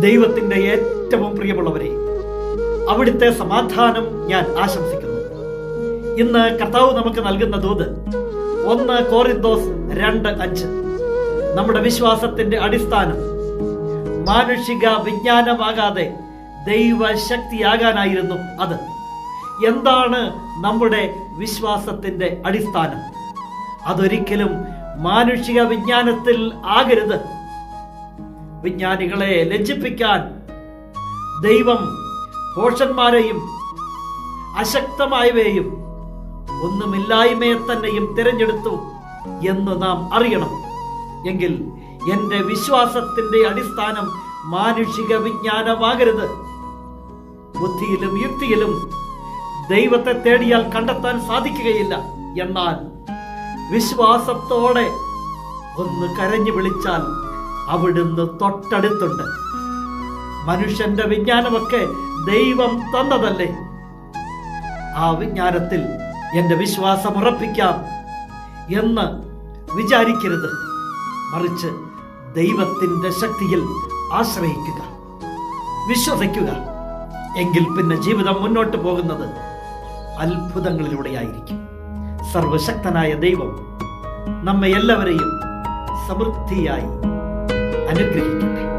ദൈവത്തിന്റെ ഏറ്റവും പ്രിയമുള്ളവരെ അവിടുത്തെ സമാധാനം ഞാൻ ആശംസിക്കുന്നു. ഇന്ന് കർത്താവ് നമുക്ക് നൽകുന്ന ദൂത് ഒന്ന് കോറിന്തോസ് രണ്ട് അഞ്ച്. നമ്മുടെ വിശ്വാസത്തിന്റെ അടിസ്ഥാനം മാനുഷിക വിജ്ഞാനമാകാതെ ദൈവശക്തിയാകാനായിരുന്നു അത്. എന്താണ് നമ്മുടെ വിശ്വാസത്തിന്റെ അടിസ്ഥാനം? അതൊരിക്കലും മാനുഷിക വിജ്ഞാനത്തിൽ ആകരുത്. വിജ്ഞാനികളെ ലജ്ജിപ്പിക്കാൻ ദൈവം ഭോഷന്മാരെയും അശക്തമായവയെയും ഒന്നുമില്ലായ്മയെ തന്നെയും തിരഞ്ഞെടുത്തു എന്ന് നാം അറിയണം. എങ്കിൽ എന്റെ വിശ്വാസത്തിന്റെ അടിസ്ഥാനം മാനുഷിക വിജ്ഞാനമാകരുത്. ബുദ്ധിയിലും യുക്തിയിലും ദൈവത്തെ തേടിയാൽ കണ്ടെത്താൻ സാധിക്കുകയില്ല എന്നാൽ വിശ്വാസത്തോടെ ഒന്ന് കരഞ്ഞു വിളിച്ചാൽ അവിടുന്ന് തൊട്ടടുത്തുണ്ട്. മനുഷ്യന്റെ വിജ്ഞാനമൊക്കെ ദൈവം തന്നതല്ലേ? ആ വിജ്ഞാനത്തിൽ എന്റെ വിശ്വാസം ഉറപ്പിക്കാം എന്ന് വിചാരിക്കരുത്. മറിച്ച് ദൈവത്തിന്റെ ശക്തിയിൽ ആശ്രയിക്കുക വിശ്വസിക്കുക. എങ്കിൽ പിന്നെ ജീവിതം മുന്നോട്ട് പോകുന്നത് അത്ഭുതങ്ങളിലൂടെയായിരിക്കും. സർവശക്തനായ ദൈവം നമ്മെ എല്ലാവരെയും സമൃദ്ധിയായി अनुग्रहित हों